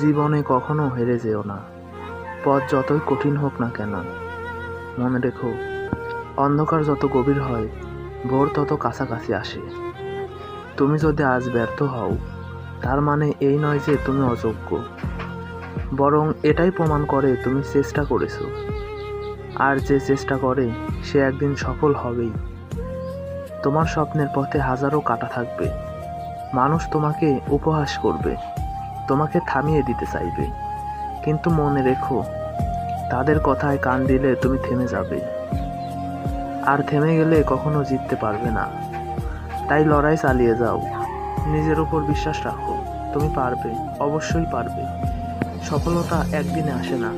জীবনে কখনো হেরে যেও না। পথ যতই কঠিন হোক না কেন, মনে রেখো, অন্ধকার যত গভীর হয়, ভোর তত কাছাকাছি আসে। তুমি যদি আজ ব্যর্থ হও, তার মানে এই নয় যে তুমি অযোগ্য। বরং এটাই প্রমাণ করে তুমি চেষ্টা করেছ। আর যে চেষ্টা করে, সে একদিন সফল হবেই। তোমার স্বপ্নের পথে হাজারো কাটা থাকবে। মানুষ তোমাকে উপহাস করবে। তোমাকে থামিয়ে দিতে চাইবে। কিন্তু মনে রেখো, তাদের কথায় কান দিলে তুমি থেমে যাবে। আর থেমে গেলে কখনো জিততে পারবে না। তাই লড়াই চালিয়ে যাও। নিজের উপর বিশ্বাস রাখো। তুমি পারবে, অবশ্যই পারবে। সফলতা একদিনে আসে না।